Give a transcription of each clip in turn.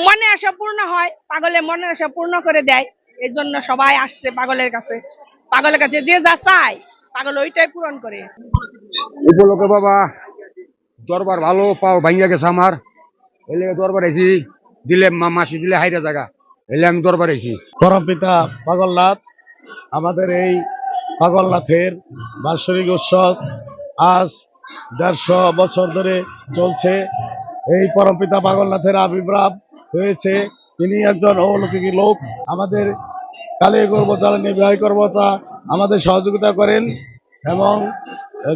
মনে আশা পূর্ণ হয় পাগলের মনে আশা পূর্ণ করে দেয়। এই জন্য সবাই আসছে পাগলের কাছে। পাগলের কাছে যে যা চায় পাগল ওইটাই পূরণ করে। উপলক্ষে বাবা দরবার ভালো পাও ভাঙ্গা গেছে আমার। এলে দরবার আইছি দিলে মা- মাসি দিলে হাইরা জায়গা এলে আমি দরবার আইছি। পরমপিতা পাগলনাথ আমাদের এই পাগলনাথের বার্ষিক উৎসব আজ দেড়শো বছর ধরে চলছে। এই পরমপিতা পাগলনাথের আবির্ভাব হয়েছে। তিনি একজন অলৌকিক লোক। আমাদের কালী কর্মচারী ব্যয় কর্মতা আমাদের সহযোগিতা করেন এবং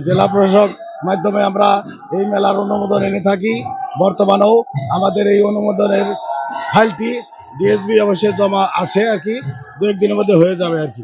জেলা প্রশাসক মাধ্যমে আমরা এই মেলার অনুমোদন এনে থাকি। বর্তমানেও আমাদের এই অনুমোদনের ফাইলটি ডিএসবি অবশ্যই জমা আছে আর কি। দু একদিনের মধ্যে হয়ে যাবে আর কি।